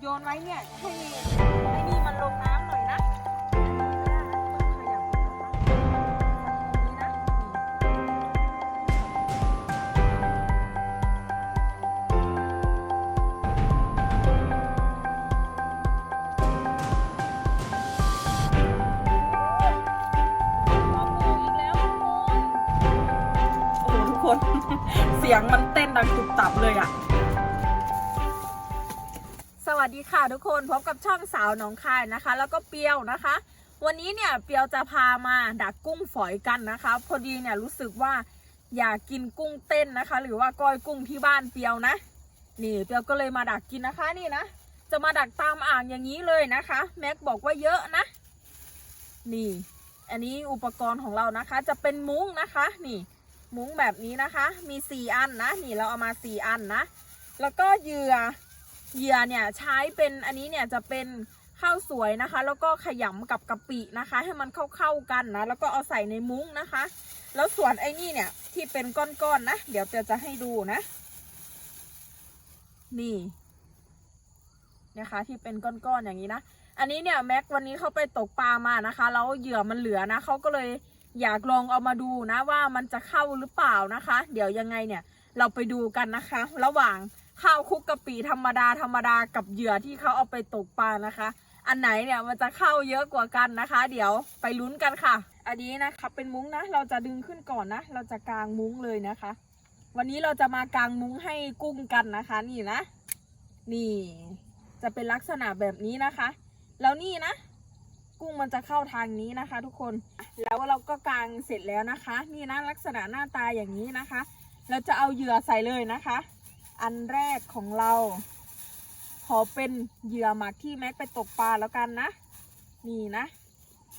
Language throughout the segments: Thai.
โยนไว้เนี่ยให้ไอ้นี่มันลงน้ำหน่อยนะขยับนะคะนี่นะนี่มาปูอีกแล้วทุกคนโอ้โหทุกคนเสียงมันเต้นดังตุบตับเลยอะ วัสดีค่ะทุกคนพบกับช่องสาวหนองคายนะคะ แล้วก็เปียวนะคะ วันนี้เนี่ยเปียวจะพามาดักกุ้งฝอยกันนะคะ พอดีเนี่ยรู้สึกว่าอยากกินกุ้งเต้นนะคะ หรือว่าก้อยกุ้งที่บ้านเปียวนะ นี่เปียวก็เลยมาดักกินนะคะนี่นะ จะมาดักตามอ่างอย่างนี้เลยนะคะ แม็กบอกว่าเยอะนะ นี่ อันนี้อุปกรณ์ของเรานะคะ จะเป็นมุ้งนะคะ นี่ มุ้งแบบนี้นะคะ มีสี่อันนะ นี่เราเอามาสี่อันนะ แล้วก็เหยื่อ เหยื่อเนี่ยใช้เป็นอันนี้เนี่ยจะเป็นข้าวสวยนะคะ แล้วก็ขยำกับกะปินะคะ ให้มันเข้าๆกันนะ แล้วก็เอาใส่ในมุ้งนะคะ แล้วส่วนไอ้นี่เนี่ยที่เป็นก้อนๆนะเดี๋ยวเปียวจะให้ดูนะ นี่นะคะ ที่เป็นก้อนๆอย่างนี้นะอันนี้เนี่ยแม็กวันนี้เขาไปตกปลามานะคะแล้วเหยื่อมันเหลือนะเขาก็เลยอยากลองเอามาดูนะว่ามันจะเข้าหรือเปล่านะคะ เดี๋ยวยังไงเนี่ยเราไปดูกันนะคะ ระหว่าง ข้าวคุกกะปิธรรมดาธรรมดากับเหยื่อที่เขาเอาไปตกปลานะคะ อันไหนเนี่ยมันจะเข้าเยอะกว่ากันนะคะ เดี๋ยวไปลุ้นกันค่ะ อันนี้นะคะเป็นมุ้งนะ เราจะดึงขึ้นก่อนนะ เราจะกางมุ้งเลยนะคะ วันนี้เราจะมากางมุ้งให้กุ้งกันนะคะ นี่นะ นี่ จะเป็นลักษณะแบบนี้นะคะ แล้วนี่นะ กุ้งมันจะเข้าทางนี้นะคะ ทุกคน แล้วเราก็กางเสร็จแล้วนะคะ นี่นะลักษณะหน้าตาอย่างนี้นะคะ เราจะเอาเหยื่อใส่เลยนะคะ อันแรกของเรา ขอเป็นเหยื่อหมักที่แม็กไปตกปลาแล้วกันนะ นี่นะ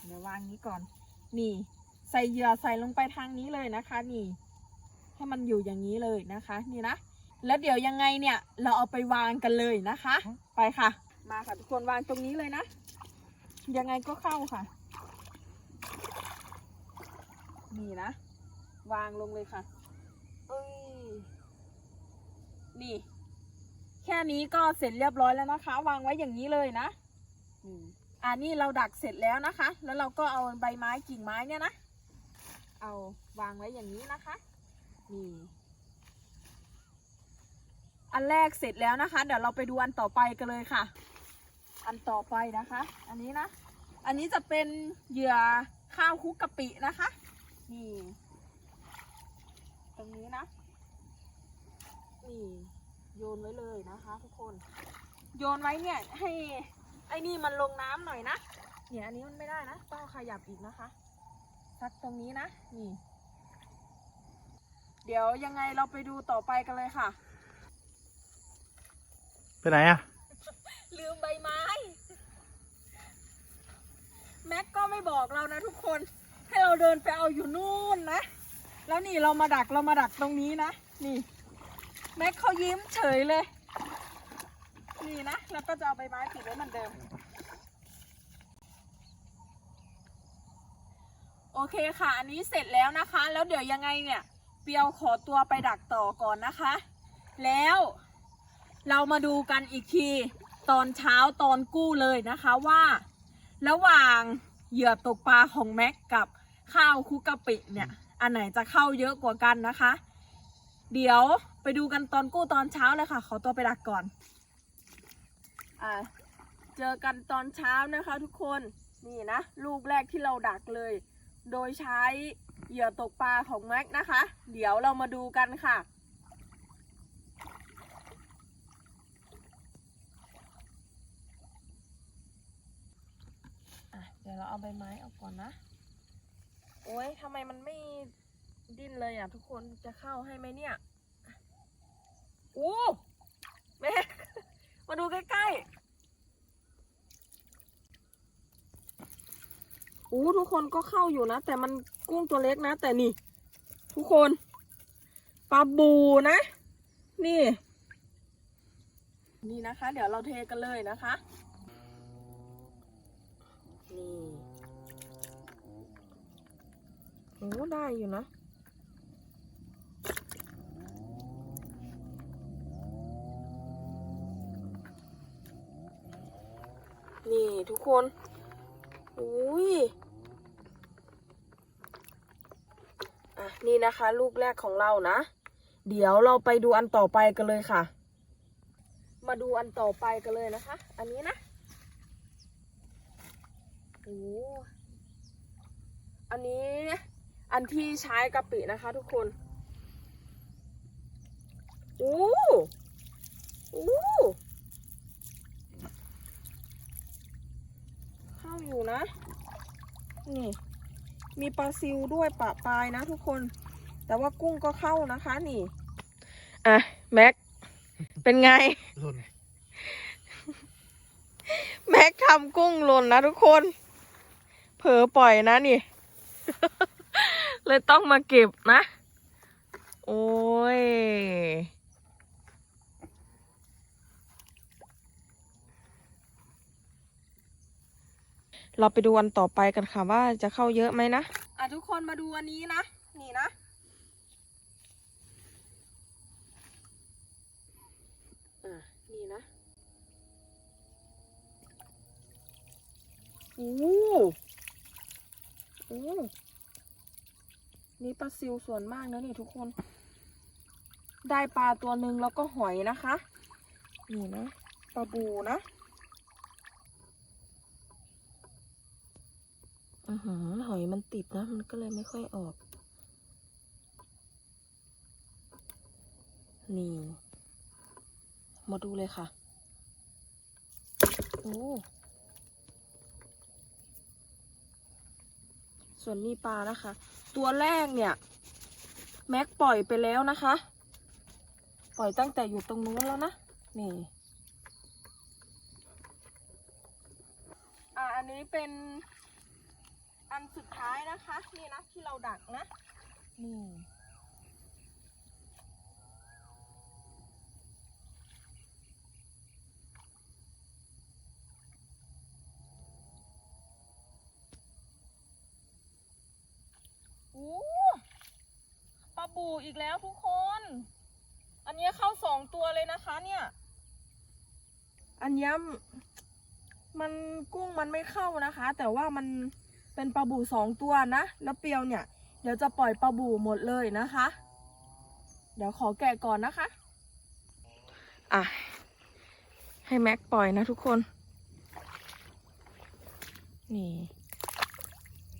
เดี๋ยววางนี้ก่อน นี่ ใส่เหยื่อใส่ลงไปทางนี้เลยนะคะ นี่ ให้มันอยู่อย่างนี้เลยนะคะ นี่นะ แล้วเดี๋ยวยังไงเนี่ย เราเอาไปวางกันเลยนะคะ ไปค่ะ มาค่ะทุกคนวางตรงนี้เลยนะ ยังไงก็เข้าค่ะ นี่นะ วางลงเลยค่ะ เอ้ย นี่ แค่นี้ก็เสร็จเรียบร้อยแล้วนะคะ วางไว้อย่างนี้เลยนะอืมอ่านี่เราดักเสร็จแล้วนะคะ แล้วเราก็เอาใบไม้กิ่งไม้เนี่ยนะเอาวางไว้อย่างนี้นะคะนี่อันแรกเสร็จแล้วนะคะ เดี๋ยวเราไปดูอันต่อไปกันเลยค่ะ อันต่อไปนะคะ อันนี้นะ อันนี้จะเป็นเหยื่อข้าวคลุกกะปินะคะ นี่ ตรงนี้นะ นี่โยนไว้เลยนะคะ ทุกคน โยนไว้เนี่ยให้ไอ้นี่มันลงน้ำหน่อยนะเนี่ยอันนี้มันไม่ได้นะต้องขยับอีกนะคะซักตรงนี้นะนี่ เดี๋ยวยังไงเราไปดูต่อไปกันเลยค่ะ ไปไหนอะลืมใบไม้ แม็กก็ไม่บอกเรานะทุกคน ให้เราเดินไปเอาอยู่นู่นนะ แล้วนี่เรามาดักเรามาดักตรงนี้นะ นี่ แม็กเขายิ้มเฉยเลย นี่นะ แล้วก็จะเอาใบไม้ปิดไว้เหมือนเดิม โอเคค่ะ อันนี้เสร็จแล้วนะคะ แล้วเดี๋ยวยังไงเนี่ย เปียวขอตัวไปดักต่อก่อนนะคะ แล้วเรามาดูกันอีกทีตอนเช้าตอนกู้เลยนะคะว่า ระหว่างเหยื่อตกปลาของแม็กกับข้าวคุกกะปิเนี่ย อันไหนจะเข้าเยอะกว่ากันนะคะ เดี๋ยวไปดูกันตอนกู้ตอนเช้าเลยค่ะ ขอตัวไปดักก่อน อ่า เจอกันตอนเช้านะคะทุกคน นี่นะ ลูกแรกที่เราดักเลย โดยใช้เหยื่อตกปลาของแม็กนะคะ เดี๋ยวเรามาดูกันค่ะอะเดี๋ยวเราเอาใบไม้ออกก่อนนะ โอ้ยทำไมมันไม่ ดิ้นเลยอะทุกคนจะเข้าให้ไหมเนี่ยอู้แม่มาดูใกล้ๆอู้ทุกคนก็เข้าอยู่นะ แต่มันกุ้งตัวเล็กนะ แต่นี่ ทุกคนปลาบูนะ นี่ นี่นะคะ เดี๋ยวเราเทกันเลยนะคะนี่โอ้ได้อยู่นะ นี่ทุกคนอุ้ยอะนี่นะคะ ลูกแรกของเรานะ เดี๋ยวเราไปดูอันต่อไปกันเลยค่ะ มาดูอันต่อไปกันเลยนะคะ อันนี้นะโอ้อันนี้อันที่ใช้กะปินะคะ ทุกคนโอ้โอ้เข้าอยู่นะ นี่ มีปลาซิวด้วยปะปลายนะทุกคน แต่ว่ากุ้งก็เข้านะคะนี่ อะ แม็ก เป็นไง หล่นแม็กทำกุ้งหล่นนะทุกคน เผลอปล่อยนะนี่ เลยต้องมาเก็บนะ โอ้ย เราไปดูวันต่อไปกันค่ะว่าจะเข้าเยอะไหมนะอะทุกคนมาดูอันนี้นะ นี่นะ อะ นี่นะโอ้โอ้นี่ปลาซิวส่วนมากนะนี่ทุกคน ได้ปลาตัวหนึ่งแล้วก็หอยนะคะ นี่นะ ปลาบูนะ อือ หือหอยมันติดนะ มันก็เลยไม่ค่อยออก นี่ มาดูเลยค่ะ โอ้ ส่วนนี้ปลานะคะ ตัวแรกเนี่ย แม็กปล่อยไปแล้วนะคะ ปล่อยตั้งแต่อยู่ตรงนู้นแล้วนะ นี่อ่าอันนี้เป็น อันสุดท้ายนะคะ นี่นะที่เราดักนะ นี่โอ้ปลาบูอีกแล้วทุกคน อันเนี้ยเข้าสองตัวเลยนะคะ เนี่ย อันเนี้ยมันกุ้งมันไม่เข้านะคะ แต่ว่ามัน เป็นปลาบูสองตัวนะ แล้วเปียวเนี่ย เดี๋ยวจะปล่อยปลาบูหมดเลยนะคะ เดี๋ยวขอแกะก่อนนะคะ อะ ให้แม็กปล่อยนะทุกคน นี่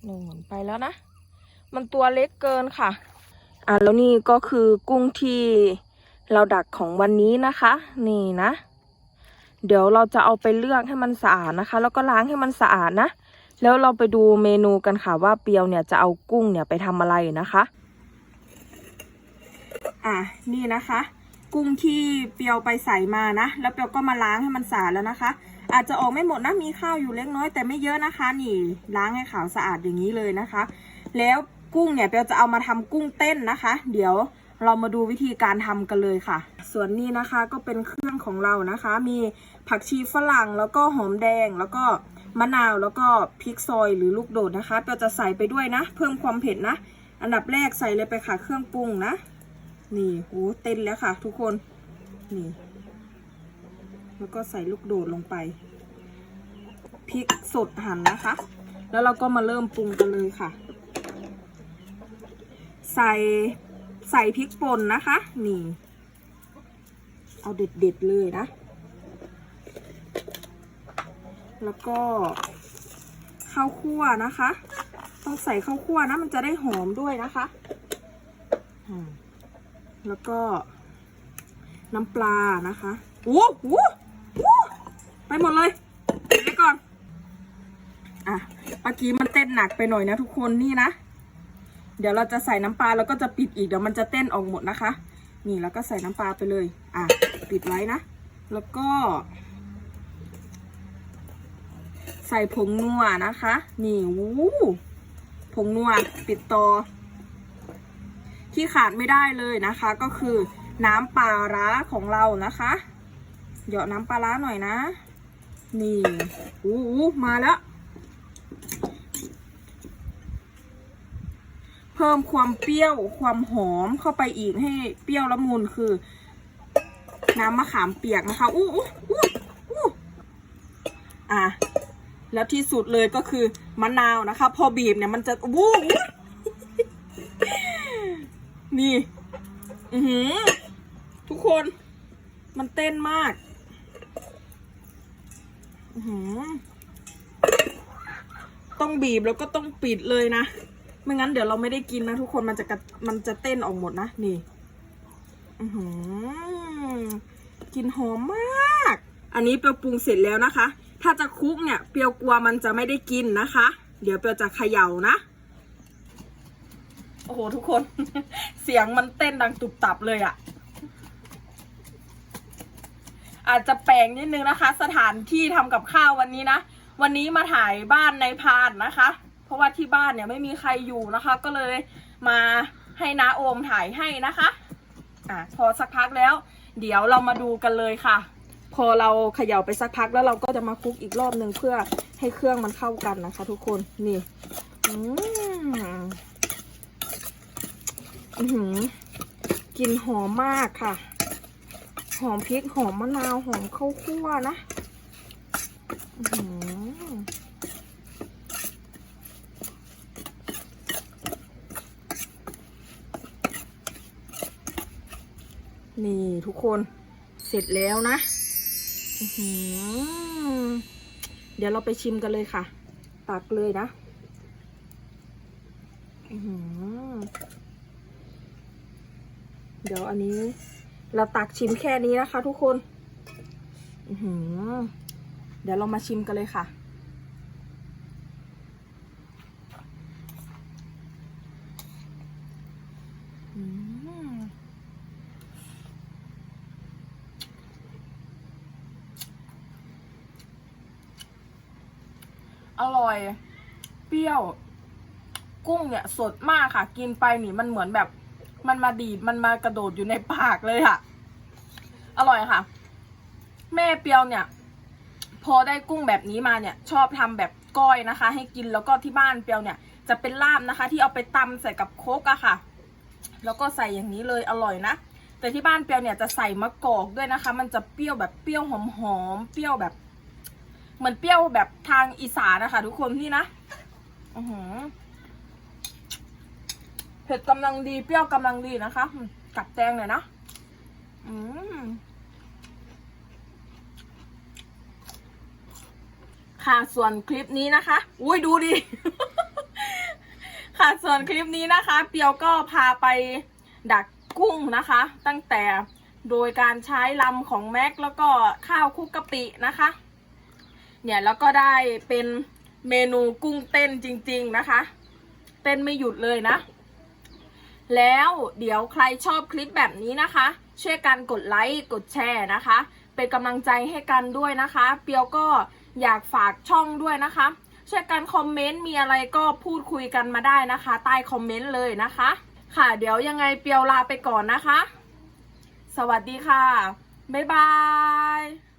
หนูนไปแล้วนะ มันตัวเล็กเกินค่ะ อะแล้วนี่ก็คือกุ้งที่เราดักของวันนี้นะคะ นี่นะ เดี๋ยวเราจะเอาไปเลือกให้มันสะอาดนะคะ แล้วก็ล้างให้มันสะอาดนะ แล้วเราไปดูเมนูกันค่ะว่าเปียวเนี่ยจะเอากุ้งเนี่ยไปทำอะไรนะคะ อะนี่นะคะ กุ้งที่เปียวไปใส่มานะ แล้วเปียวก็มาล้างให้มันสะอาดแล้วนะคะ อาจจะออกไม่หมดนะมีข้าวอยู่เล็กน้อยแต่ไม่เยอะนะคะ นี่ล้างให้ขาวสะอาดอย่างนี้เลยนะคะ แล้วกุ้งเนี่ยเปียวจะเอามาทำกุ้งเต้นนะคะ เดี๋ยวเรามาดูวิธีการทำกันเลยค่ะ ส่วนนี้นะคะก็เป็นเครื่องของเรานะคะ มีผักชีฝรั่งแล้วก็หอมแดงแล้วก็ มะนาวแล้วก็พริกซอยหรือลูกโดดนะคะเปียวจะใส่ไปด้วยนะ เพิ่มความเผ็ดนะ อันดับแรกใส่เลยไปค่ะเครื่องปรุงนะ นี่โหเต้นแล้วค่ะ ทุกคนนี่ แล้วก็ใส่ลูกโดดลงไปพริกสดหั่นนะคะ แล้วเราก็มาเริ่มปรุงกันเลยค่ะ ใส่ใส่พริกป่นนะคะ นี่ เอาเด็ดๆเลยนะ แล้วก็ข้าวคั่วนะคะ ต้องใส่ข้าวคั่วนะ มันจะได้หอมด้วยนะคะอืมแล้วก็ น้ำปลานะคะโอ้โหโอ้ไปหมดเลยไปก่อน อะเมื่อกี้มันเต้นหนักไปหน่อยนะทุกคนนี่นะ เดี๋ยวเราจะใส่น้ำปลาแล้วก็จะปิดอีกเดี๋ยวมันจะเต้นออกหมดนะคะ นี่แล้วก็ใส่น้ำปลาไปเลย อะ ปิดไว้นะ แล้วก็ ใส่ผงนัวนะคะ นี่วู้ผงนัวปิดตอ ที่ขาดไม่ได้เลยนะคะ ก็คือน้ำปลาร้าของเรานะคะเหยาะน้ำปลาร้าหน่อยนะ นี่อู้มาแล้ว เพิ่มความเปรี้ยวความหอมเข้าไปอีกให้เปรี้ยวละมุนคือ น้ำมะขามเปียกนะคะ อู้อู้อู้อู้อะ แล้วที่สุดเลยก็คือมะนาวนะคะ พอบีบเนี่ยมันจะวู้นี่ อือหือ ทุกคนมันเต้นมาก อือหือ ต้องบีบแล้วก็ต้องปิดเลยนะ ไม่งั้นเดี๋ยวเราไม่ได้กินนะทุกคนมันจะกระมันจะเต้นออกหมดนะ นี่ อือหือกลินหอมมาก อันนี้เปียวปรุงเสร็จแล้วนะคะ ถ้าจะคลุกเนี่ยเปียวกลัวมันจะไม่ได้กินนะคะ เดี๋ยวเปียวจะเขย่านะ โอ้โหทุกคน เสียงมันเต้นดังตุบตับเลยอะ่ะ อาจจะแปลงนิดนึงนะคะ สถานที่ทำกับข้าววันนี้นะ วันนี้มาถ่ายบ้านในพานนะคะ เพราะว่าที่บ้านเนี่ยไม่มีใครอยู่นะคะ ก็เลยมาให้น้าโอมถ่ายให้นะคะ อะพอสักพักแล้ว เดี๋ยวเรามาดูกันเลยค่ะ พอเราเขย่าไปสักพักแล้วเราก็จะมาคลุกอีกรอบหนึ่งเพื่อให้เครื่องมันเข้ากันนะคะ ทุกคนนี่อืมอือหือกลิ่นหอมมากค่ะ หอมพริกหอมมะนาวหอมข้าวคั่วนะอื้อหือนี่ทุกคนเสร็จแล้วนะ เดี๋ยวเราไปชิมกันเลยค่ะ ตักเลยนะเดี๋ยวอันนี้ เราตักชิมแค่นี้นะคะ ทุกคนเดี๋ยวเรามาชิมกันเลยค่ะ อืม อย เปรี้ยว กุ้งเนี่ย สดมากค่ะ กินไปนี่มันเหมือนแบบ มันมาดีดมันมากระโดดอยู่ในปากเลยค่ะ อร่อยค่ะ แม่เปียวเนี่ย พอได้กุ้งแบบนี้มาเนี่ย ชอบทำแบบก้อยนะคะ ให้กินแล้วก็ที่บ้านเปียวเนี่ย จะเป็นลาบนะคะ ที่เอาไปตำใส่กับโคกอะค่ะ แล้วก็ใส่อย่างนี้เลยอร่อยนะแต่ที่บ้านเปียวเนี่ยจะใส่มะกอกด้วยนะคะ มันจะเปรี้ยวแบบเปรี้ยวหอมๆเปรี้ยวแบบ เหมือนเปรี้ยวแบบทางอีสานนะคะทุกคนนี่นะอือหือเผ็ดกำลังดีเปรี้ยวกำลังดีนะคะ กัดแตงหน่อยนะ อืมค่ะส่วนคลิปนี้นะคะ อุ้ยดูดิ ค่ะส่วนคลิปนี้นะคะ เปียวก็พาไปดักกุ้งนะคะ ตั้งแต่โดยการใช้ลำของแม็กแล้วก็ข้าวคุกกะปินะคะ เนี่ยแล้วก็ได้เป็นเมนูกุ้งเต้นจริง ๆนะคะ เต้นไม่หยุดเลยนะ แล้วเดี๋ยวใครชอบคลิปแบบนี้นะคะ ช่วยกันกดไลค์กดแชร์นะคะ เป็นกำลังใจให้กันด้วยนะคะ เปียวก็อยากฝากช่องด้วยนะคะ ช่วยกันคอมเมนต์มีอะไรก็พูดคุยกันมาได้นะคะ ใต้คอมเมนต์เลยนะคะ ค่ะ เดี๋ยวยังไงเปียวลาไปก่อนนะคะ สวัสดีค่ะ บ๊ายบาย